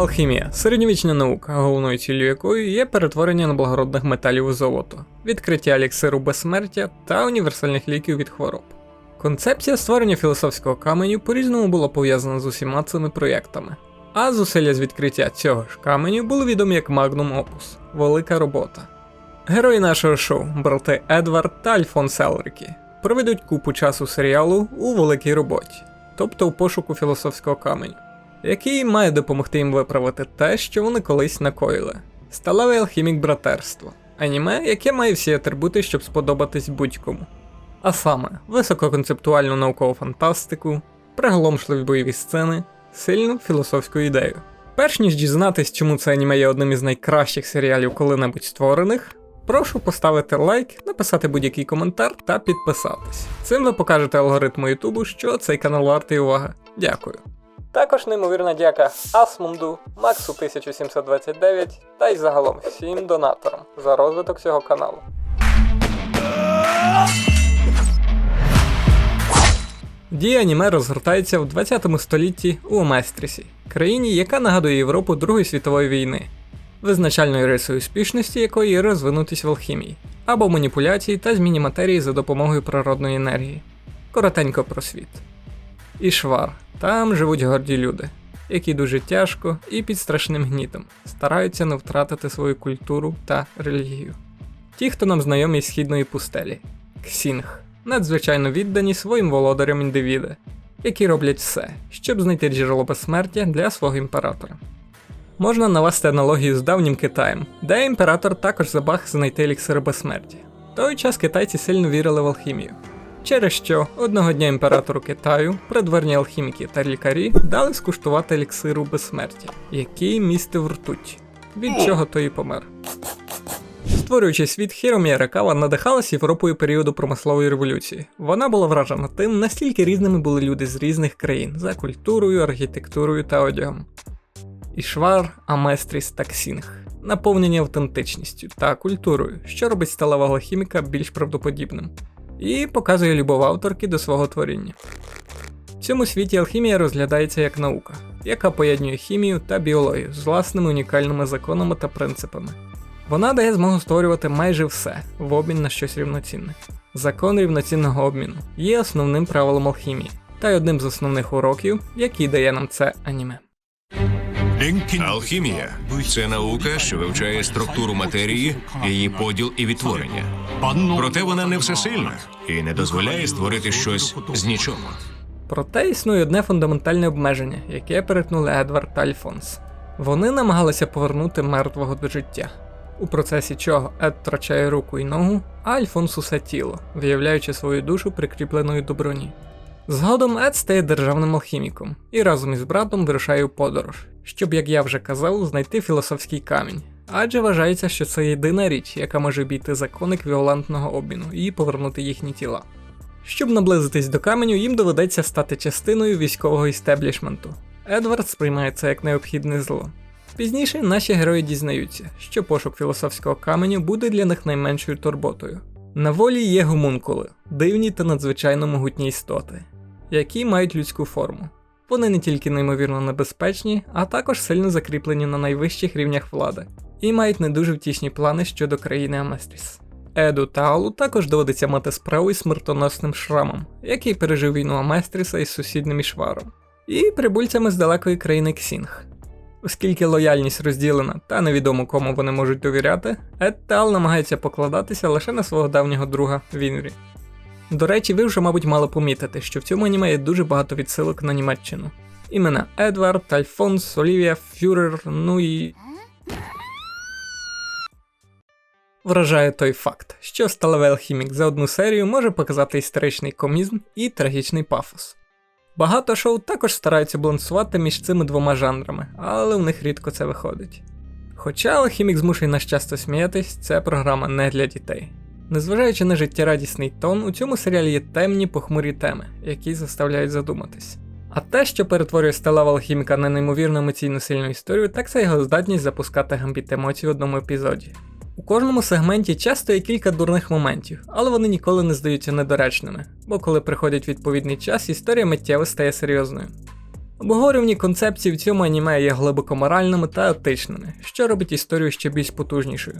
Алхімія середньовічна наука, головною ціллю якої є перетворення неблагородних металів у золото, відкриття еліксиру безсмертя та універсальних ліків від хвороб. Концепція створення філософського каменю по-різному була пов'язана з усіма цими проєктами. А зусилля з відкриття цього ж каменю були відомі як Magnum Opus велика робота. Герої нашого шоу, брати Едвард та Альфонс Елрікі, проведуть купу часу серіалу у великій роботі, тобто у пошуку філософського каменю, який має допомогти їм виправити те, що вони колись накоїли. Сталевий алхімік братерство, аніме, яке має всі атрибути, щоб сподобатись будь-кому. А саме висококонцептуальну наукову фантастику, приголомшливі бойові сцени, сильну філософську ідею. Перш ніж дізнатись, чому це аніме є одним із найкращих серіалів коли-небудь створених, прошу поставити лайк, написати будь-який коментар та підписатись. Цим ви покажете алгоритму Ютубу, що цей канал вартий уваги. Дякую. Також неймовірна дяка Асмунду, Максу 1729 та й загалом всім донаторам за розвиток цього каналу. Дія аніме розгортається в 20 столітті у Оместрісі, країні, яка нагадує Європу Другої світової війни, визначальною рисою успішності якої є розвинутість в алхімії, або маніпуляції та зміні матерії за допомогою природної енергії. Коротенько про світ. Ішвар. Там живуть горді люди, які дуже тяжко і під страшним гнітом стараються не втратити свою культуру та релігію. Ті, хто нам знайомі з східної пустелі Ксінг, надзвичайно віддані своїм володарям індивіди, які роблять все, щоб знайти джерело безсмертя для свого імператора. Можна навести аналогію з давнім Китаєм, де імператор також забаг знайти еліксир безсмертя. В той час китайці сильно вірили в алхімію. Через що одного дня імператору Китаю придворні алхіміки та лікарі дали скуштувати еліксиру безсмертя, який містив ртуть, від чого той і помер. Створюючи світ, Хіромі Аракава надихалась Європою періоду промислової революції. Вона була вражена тим, наскільки різними були люди з різних країн за культурою, архітектурою та одягом. Ішвар, Аместріс та Ксінг наповнені автентичністю та культурою, що робить сталевого хіміка більш правдоподібним, і показує любов авторки до свого творіння. В цьому світі алхімія розглядається як наука, яка поєднує хімію та біологію з власними унікальними законами та принципами. Вона дає змогу створювати майже все в обмін на щось рівноцінне. Закон рівноцінного обміну є основним правилом алхімії та й одним з основних уроків, який дає нам це аніме. Алхімія це наука, що вивчає структуру матерії, її поділ і відтворення. Проте вона не всесильна і не дозволяє створити щось з нічого. Проте існує одне фундаментальне обмеження, яке перетнули Едвард та Альфонс. Вони намагалися повернути мертвого до життя, у процесі чого Ед втрачає руку і ногу, а Альфонс усе тіло, виявляючи свою душу прикріпленою до броні. Згодом Ед стає державним алхіміком і разом із братом вирушає у подорож, щоб, як я вже казав, знайти філософський камінь. Адже вважається, що це єдина річ, яка може обійти закони еквівалентного обміну і повернути їхні тіла. Щоб наблизитись до каменю, їм доведеться стати частиною військового істеблішменту. Едвард сприймає це як необхідне зло. Пізніше наші герої дізнаються, що пошук філософського каменю буде для них найменшою турботою. На волі є гомункули, дивні та надзвичайно могутні істоти, які мають людську форму. Вони не тільки неймовірно небезпечні, а також сильно закріплені на найвищих рівнях влади, і мають не дуже втішні плани щодо країни Аместріс. Еду та Алу також доводиться мати справу із смертоносним шрамом, який пережив війну Аместріса із сусідним Ішваром, і прибульцями з далекої країни Ксінг. Оскільки лояльність розділена та невідомо кому вони можуть довіряти, Ед та Ал покладатися лише на свого давнього друга Вінрі. До речі, ви вже, мабуть, мали помітити, що в цьому аніме є дуже багато відсилок на Німеччину. Імена Едвард, Альфонс, Олівія, Фюрер, ну і. Вражає той факт, що сталевий алхімік за одну серію може показати історичний комізм і трагічний пафос. Багато шоу також стараються балансувати між цими двома жанрами, але в них рідко це виходить. Хоча алхімік змушує нас часто сміятись, ця програма не для дітей. Незважаючи на життєрадісний тон, у цьому серіалі є темні похмурі теми, які заставляють задуматись. А те, що перетворює сталевого алхіміка на неймовірно емоційно сильну історію, так це його здатність запускати гамбіт емоцій в одному епізоді. У кожному сегменті часто є кілька дурних моментів, але вони ніколи не здаються недоречними, бо коли приходить відповідний час, історія миттєво стає серйозною. Обговорювані концепції в цьому аніме є глибоко моральними та етичними, що робить історію ще більш потужнішою.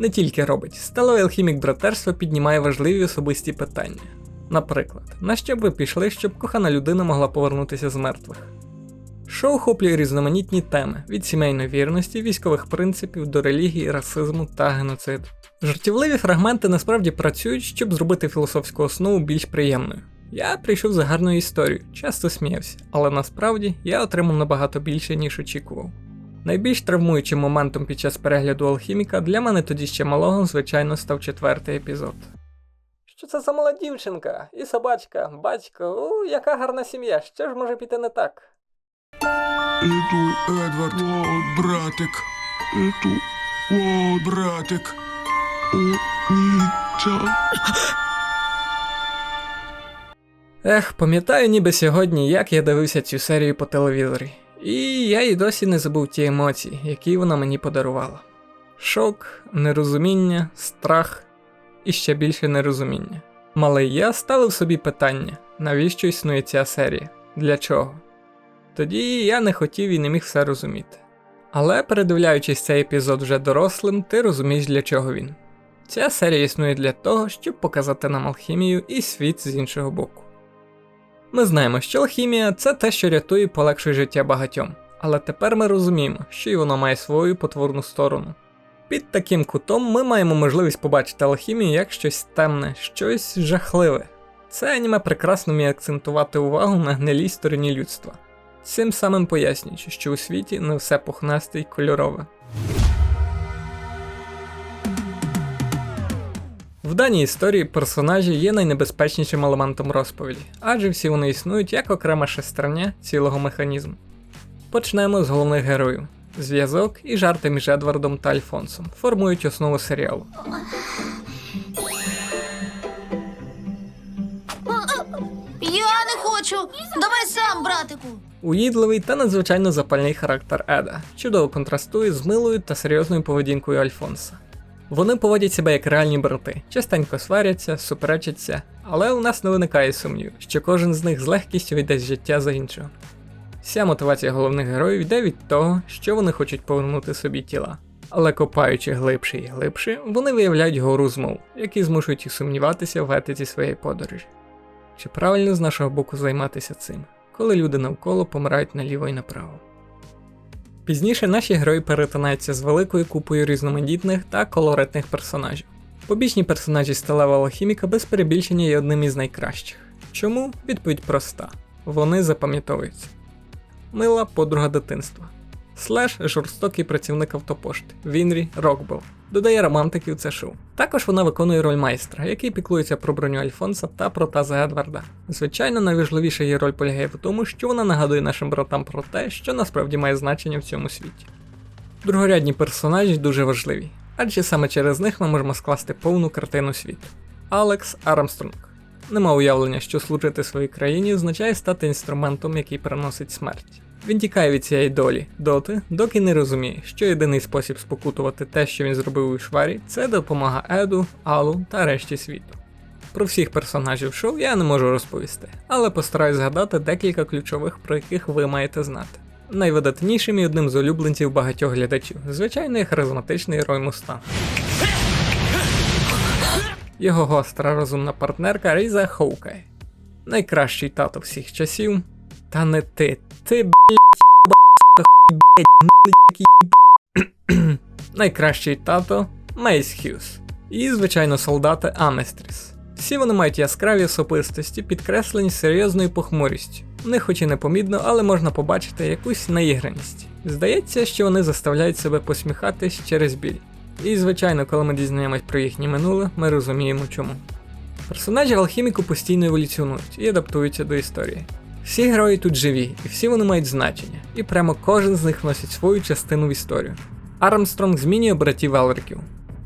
Не тільки робить, сталевий алхімік братерства піднімає важливі особисті питання. Наприклад, на що б ви пішли, щоб кохана людина могла повернутися з мертвих? Шоу охоплює різноманітні теми від сімейної вірності, військових принципів до релігії, расизму та геноциду. Жартівливі фрагменти насправді працюють, щоб зробити філософську основу більш приємною. Я прийшов за гарною історією, часто сміявся, але насправді я отримав набагато більше, ніж очікував. Найбільш травмуючим моментом під час перегляду алхіміка для мене тоді ще малого, звичайно, став четвертий епізод. Що це за мала дівчинка? І собачка, батько, у, яка гарна сім'я, що ж може піти не так? Іду, Едвард, о, братик. Іду, о, братик. О, ні, це... Ех, пам'ятаю ніби сьогодні, як я дивився цю серію по телевізорі. І я й досі не забув ті емоції, які вона мені подарувала. Шок, нерозуміння, страх і ще більше нерозуміння. Малий я ставив собі питання, навіщо існує ця серія? Для чого? Тоді я не хотів і не міг все розуміти. Але передивляючись цей епізод вже дорослим, ти розумієш, для чого він. Ця серія існує для того, щоб показати нам алхімію і світ з іншого боку. Ми знаємо, що алхімія це те, що рятує і полегшує життя багатьом, але тепер ми розуміємо, що й воно має свою потворну сторону. Під таким кутом ми маємо можливість побачити алхімію як щось темне, щось жахливе. Це аніме прекрасно вміє акцентувати увагу на гнилій стороні людства, цим самим пояснюючи, що у світі не все пухнасте й кольорове. В даній історії персонажі є найнебезпечнішим елементом розповіді, адже всі вони існують як окрема шестерня цілого механізму. Почнемо з головних героїв. Зв'язок і жарти між Едвардом та Альфонсом формують основу серіалу. Я не хочу. Давай сам, братику. Уїдливий та надзвичайно запальний характер Еда чудово контрастує з милою та серйозною поведінкою Альфонса. Вони поводять себе як реальні брати, частенько сваряться, суперечаться, але у нас не виникає сумніву, що кожен з них з легкістю йде з життя за іншого. Вся мотивація головних героїв йде від того, що вони хочуть повернути собі тіла. Але копаючи глибше і глибше, вони виявляють гору змов, які змушують їх сумніватися в етиці своєї подорожі. Чи правильно з нашого боку займатися цим, коли люди навколо помирають наліво і направо? Пізніше наші герої перетинаються з великою купою різноманітних та колоритних персонажів. Побічні персонажі сталевого алхіміка без перебільшення є одним із найкращих. Чому? Відповідь проста: вони запам'ятовуються. Мила подруга дитинства. Слеш жорстокий працівник автопошти. Вінрі Рокбел. Додає романтиків це шоу. Також вона виконує роль майстра, який піклується про броню Альфонса та про таза Едварда. Звичайно, найважливіша її роль полягає в тому, що вона нагадує нашим братам про те, що насправді має значення в цьому світі. Другорядні персонажі дуже важливі, адже саме через них ми можемо скласти повну картину світу. Алекс Армстронг. Нема уявлення, що служити своїй країні означає стати інструментом, який приносить смерть. Він тікає від цієї долі доти, доки не розуміє, що єдиний спосіб спокутувати те, що він зробив у шварі, це допомога Еду, Алу та решті світу. Про всіх персонажів шоу я не можу розповісти, але постараюсь згадати декілька ключових, про яких ви маєте знати. Найвидатнішим і одним з улюбленців багатьох глядачів, звичайно, харизматичний Рой Мустан. Його гостра розумна партнерка Різа Хоукай. Найкращий тато всіх часів. Та не ти. Ти блять, блять, Найкращий тато Мейс Хьюз. І, звичайно, солдати Аместріс. Всі вони мають яскраві особистості, підкреслені серйозною похмурістю. В них хоч і непомітно, але можна побачити якусь наіграність. Здається, що вони заставляють себе посміхатись через біль. І, звичайно, коли ми дізнаємось про їхнє минуле, ми розуміємо чому. Персонажі алхіміку постійно еволюціонують і адаптуються до історії. Всі герої тут живі, і всі вони мають значення, і прямо кожен з них вносить свою частину в історію. Армстронг змінює братів Елриків.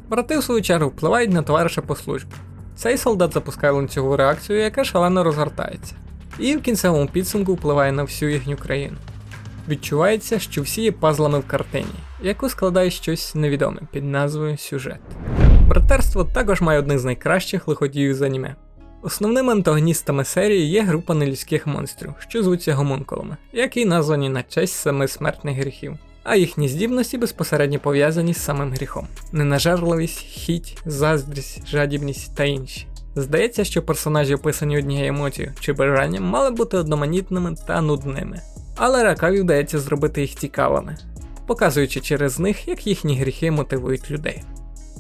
Брати, в свою чергу, впливають на товариша по службі. Цей солдат запускає ланцюгову реакцію, яка шалено розгортається, і в кінцевому підсумку впливає на всю їхню країну. Відчувається, що всі є пазлами в картині, яку складає щось невідоме під назвою сюжет. Братерство також має одних з найкращих лиходіїв з аніме. Основними антагоністами серії є група нелюдських монстрів, що звуться гомункулами, які названі на честь семи смертних гріхів, а їхні здібності безпосередньо пов'язані з самим гріхом: ненажерливість, хіть, заздрість, жадібність та інші. Здається, що персонажі, описані однією емоцією чи бажанням, мали бути одноманітними та нудними. Але ракаві вдається зробити їх цікавими, показуючи через них, як їхні гріхи мотивують людей.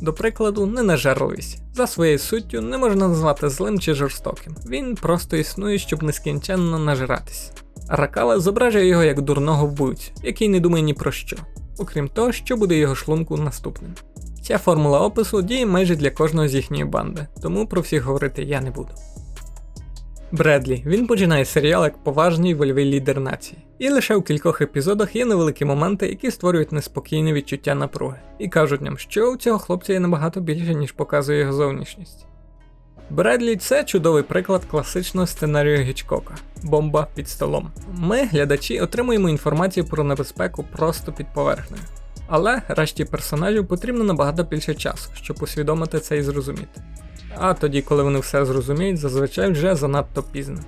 До прикладу, ненажерливість. За своєю суттю не можна назвати злим чи жорстоким. Він просто існує, щоб нескінченно нажиратись. Ракала зображує його як дурного вбивцю, який не думає ні про що, окрім того, що буде його шлунку наступним. Ця формула опису діє майже для кожного з їхньої банди, тому про всіх говорити я не буду. Бредлі. Він починає серіал як поважний вольовий лідер нації. І лише у кількох епізодах є невеликі моменти, які створюють неспокійне відчуття напруги, і кажуть нам, що у цього хлопця є набагато більше, ніж показує його зовнішність. Бредлі це чудовий приклад класичного сценарію Гічкока бомба під столом. Ми, глядачі, отримуємо інформацію про небезпеку просто під поверхнею. Але решті персонажів потрібно набагато більше часу, щоб усвідомити це і зрозуміти. А тоді, коли вони все зрозуміють, зазвичай вже занадто пізно.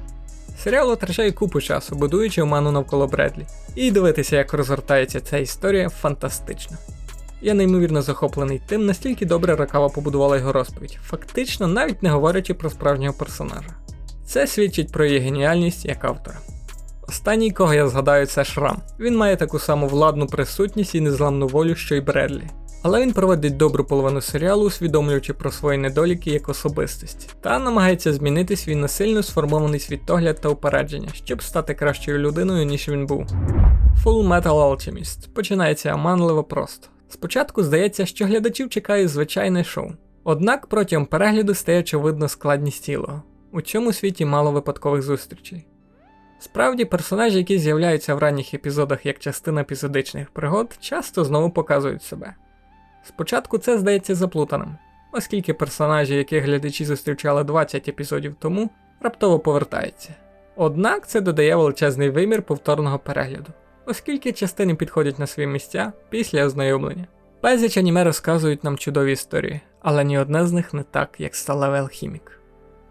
Серіал витрачає купу часу, будуючи оману навколо Бредлі, і дивитися, як розгортається ця історія, фантастично. Я неймовірно захоплений тим, настільки добре Ракава побудувала його розповідь, фактично навіть не говорячи про справжнього персонажа. Це свідчить про її геніальність як автора. Останній, кого я згадаю, це Шрам. Він має таку саму владну присутність і незламну волю, що й Бредлі. Але він проводить добру половину серіалу, усвідомлюючи про свої недоліки як особистість, та намагається змінити свій насильно сформований світогляд та упередження, щоб стати кращою людиною, ніж він був. Full Metal Alchemist починається оманливо просто. Спочатку здається, що глядачів чекає звичайне шоу. Однак протягом перегляду стає очевидно складність цілого. У цьому світі мало випадкових зустрічей. Справді, персонажі, які з'являються в ранніх епізодах як частина епізодичних пригод, часто знову показують себе. Спочатку це здається заплутаним, оскільки персонажі, яких глядачі зустрічали 20 епізодів тому, раптово повертаються. Однак це додає величезний вимір повторного перегляду, оскільки частини підходять на свої місця після ознайомлення. Безліч аніме розказують нам чудові історії, але ні одне з них не так, як сталевий алхімік.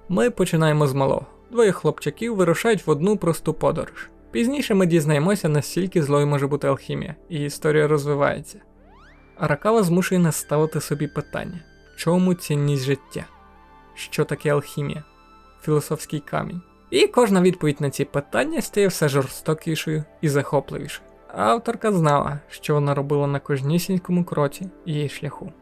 Ми починаємо з малого. Двоє хлопчаків вирушають в одну просту подорож. Пізніше ми дізнаємося, наскільки злою може бути алхімія, і історія розвивається. Аракава змушує нас ставити собі питання: чому цінність життя? Що таке алхімія? Філософський камінь. І кожна відповідь на ці питання стає все жорстокішою і захопливішою. Авторка знала, що вона робила на кожнісінькому кроці її шляху.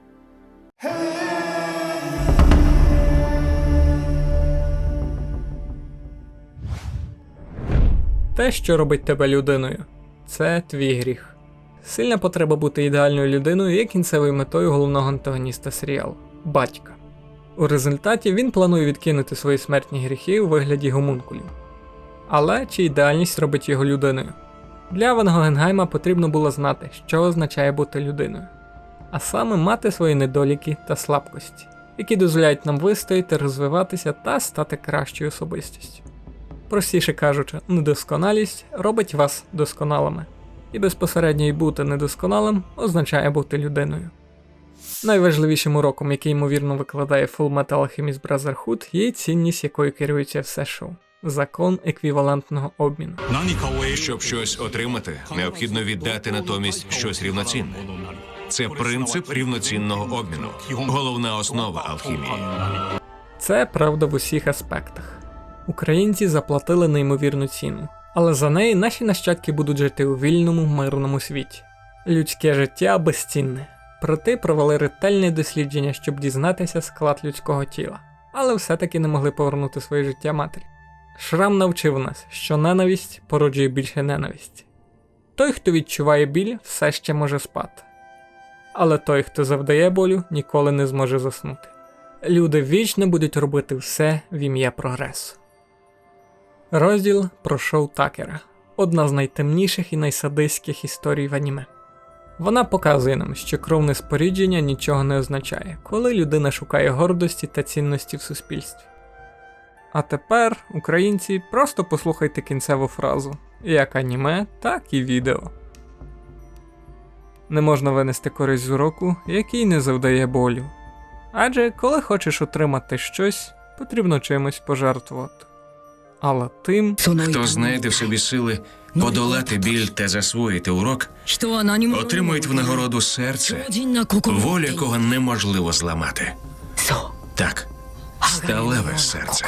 Те, що робить тебе людиною, це твій гріх. Сильна потреба бути ідеальною людиною є кінцевою метою головного антагоніста серіалу батька. У результаті він планує відкинути свої смертні гріхи у вигляді гомункулів. Але чи ідеальність робить його людиною? Для Ван Гогенгайма потрібно було знати, що означає бути людиною, а саме мати свої недоліки та слабкості, які дозволяють нам вистояти, розвиватися та стати кращою особистістю. Простіше кажучи, недосконалість робить вас досконалими, і безпосередньо й бути недосконалим означає бути людиною. Найважливішим уроком, який ймовірно викладає Full Metal Alchemist Brotherhood, є цінність, якою керується все шоу закон еквівалентного обміну. Щоб щось отримати, необхідно віддати натомість щось рівноцінне. Це принцип рівноцінного обміну, головна основа алхімії. Це правда в усіх аспектах. Українці заплатили неймовірну ціну, але за неї наші нащадки будуть жити у вільному мирному світі. Людське життя безцінне. Проте провели ретельне дослідження, щоб дізнатися склад людського тіла, але все-таки не могли повернути своє життя матері. Шрам навчив нас, що ненависть породжує більше ненависті. Той, хто відчуває біль, все ще може спати. Але той, хто завдає болю, ніколи не зможе заснути. Люди вічно будуть робити все в ім'я прогресу. Розділ про шоу Такера одна з найтемніших і найсадистських історій в аніме. Вона показує нам, що кровне спорідження нічого не означає, коли людина шукає гордості та цінності в суспільстві. А тепер, українці, просто послухайте кінцеву фразу: як аніме, так і відео. Не можна винести користь з уроку, який не завдає болю. Адже коли хочеш отримати щось, потрібно чимось пожертвувати. Але тим, Хто знайде в собі сили подолати біль та засвоїти урок, отримують в нагороду серце, волю якого неможливо зламати. Так, сталеве серце.